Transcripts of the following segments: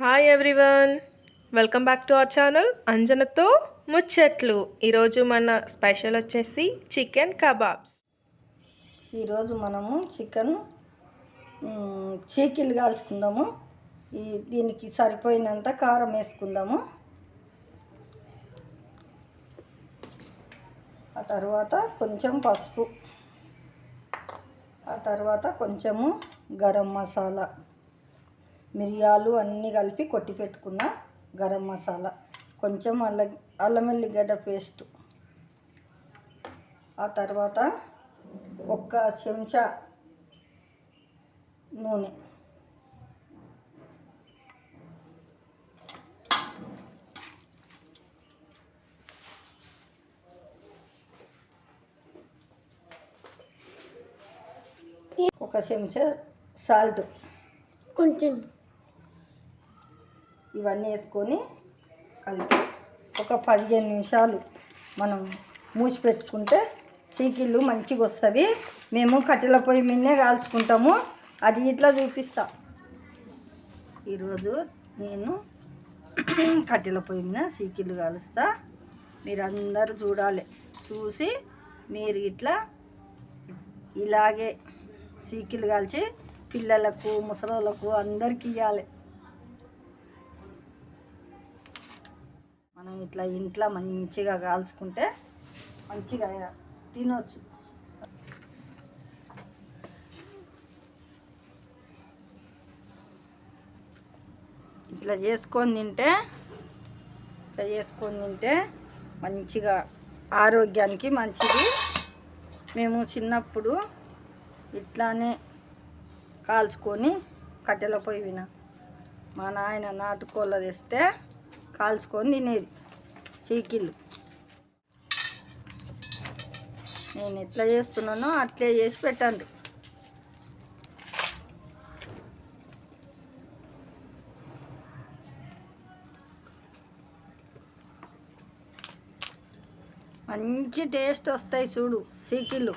Hi everyone welcome back to our channel అంజనతో ముచ్చట్లు ఈరోజు మన స్పెషల్ వచ్చేసి చికెన్ కబాబ్స్ ఈరోజు మనము చికెన్ చీకిలు కాల్చుకుందాము. ఈ దీనికి సరిపోయినంత కారం వేసుకుందాము. ఆ తర్వాత కొంచెం పసుపు. ఆ తర్వాత కొంచెము గరం మసాలా. మిరియాలు అన్నీ కలిపి కొట్టి పెట్టుకున్న గరం మసాలా. కొంచెం అల్ల అల్లం వెల్లిగడ్డ పేస్ట్. ఆ తర్వాత ఒక్క చెంచా నూనె. ఒక చెంచా సాల్ట్. కొంచెం. ఇవన్నీ వేసుకొని కలిపి ఒక పదిహేను నిమిషాలు మనం మూసి పెట్టుకుంటే సీకిళ్ళు మంచిగా వస్తుంది మేము కట్టెల పొయ్యి మీదనే కాల్చుకుంటాము. అది ఇట్లా చూపిస్తా. ఈరోజు నేను కట్టెల పొయ్యి మీద సీకిళ్ళు కాలుస్తా. మీరు అందరూ చూడాలి. చూసి మీరు ఇట్లా ఇలాగే సీకిళ్ళు కాల్చి పిల్లలకు ముసలోళ్ళకు అందరికి ఇవ్వాలి మనం ఇట్లా ఇంట్లో మంచిగా కాల్చుకుంటే మంచిగా తినొచ్చు. ఇట్లా చేసుకొని తింటే ఇట్లా చేసుకొని తింటే మంచిగా ఆరోగ్యానికి మంచిది. మేము చిన్నప్పుడు ఇట్లానే కాల్చుకొని కట్టెల పొయ్యి విన. మా నాయన నాటుకోళ్ళ తెస్తే కాల్చుకొని తినేది. చీకిళ్ళు. నేను ఎట్లా చేస్తున్నానో అట్లే చేసి పెట్టండి మంచి టేస్ట్ వస్తాయి చూడు సీకిళ్ళు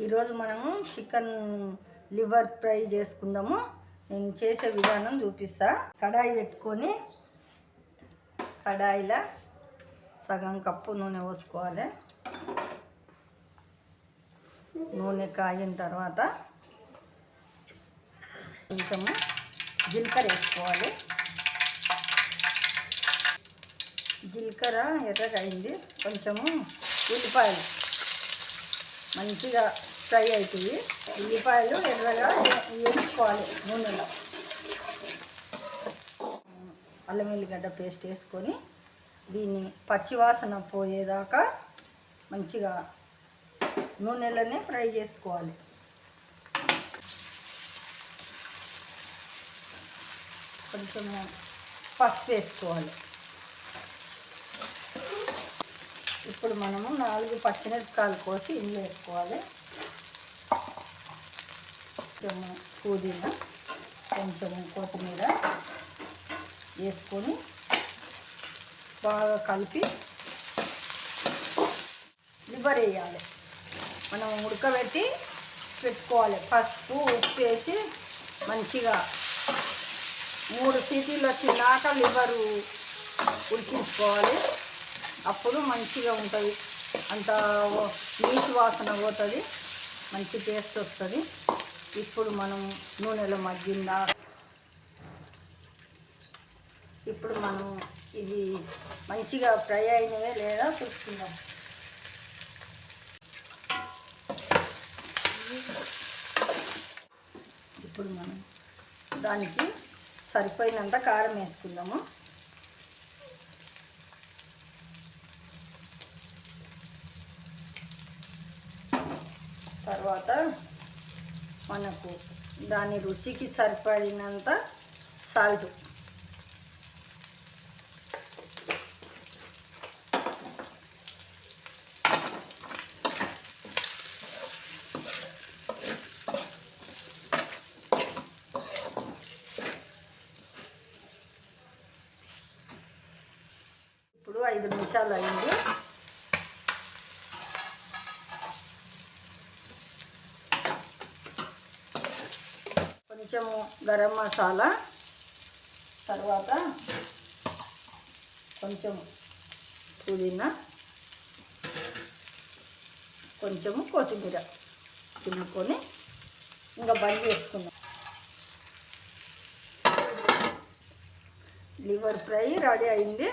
ఈరోజు మనము చికెన్ లివర్ ఫ్రై చేసుకుందాము. నేను చేసే విధానం చూపిస్తా. కడాయి పెట్టుకొని కడాయిలో సగం కప్పు నూనె పోసుకోవాలి. నూనె కాగిన తర్వాత కొంచెము జీలకర్ర వేసుకోవాలి. జీలకర్ర ఎర్రగా అయింది. కొంచెము ఉల్లిపాయలు మంచిగా ఫ్రై అవుతుంది. ఉల్లిపాయలు ఎర్రగా వేసుకోవాలి నూనెలో. అల్లం వెల్లిగడ్డ పేస్ట్ వేసుకొని దీన్ని పచ్చివాసన పోయేదాకా మంచిగా నూనెలోనే ఫ్రై చేసుకోవాలి. కొంచెం పసుపు వేసుకోవాలి. ఇప్పుడు మనము నాలుగు పచ్చిమిరపకాయలు కోసి ఇందులో వేసుకోవాలి. కొంచెం పుదీనా కొంచెం కొత్తిమీర వేసుకొని బాగా కలిపి లివర్ వేయాలి. మనం ఉడకబెట్టి పెట్టుకోవాలి. పసుపు ఉప్పు వేసి మంచిగా మూడు సీటీలు వచ్చినాక లివరు ఉడికించుకోవాలి. అప్పుడు మంచిగా ఉంటుంది. అంత నీటి వాసన పోతుంది. మంచి టేస్ట్ వస్తుంది. ఇప్పుడు మనం నూనెలో మగ్గిందా? ఇప్పుడు మనం ఇది మంచిగా ఫ్రై అయినవే లేదా చూసుకుందాం ఇప్పుడు మనం దానికి సరిపోయినంత కారం వేసుకుందాము. తర్వాత మనకు దాని రుచికి సరిపడినంత సాల్ట్. ఇప్పుడు ఐదు నిమిషాలు అయింది. కొంచెము గరం మసాలా తర్వాత కొంచెం పుదీనా కొంచెము కొత్తిమీర తినుకొని ఇంకా బంద్ చేసుకున్నాం లివర్ ఫ్రై రెడీ అయింది.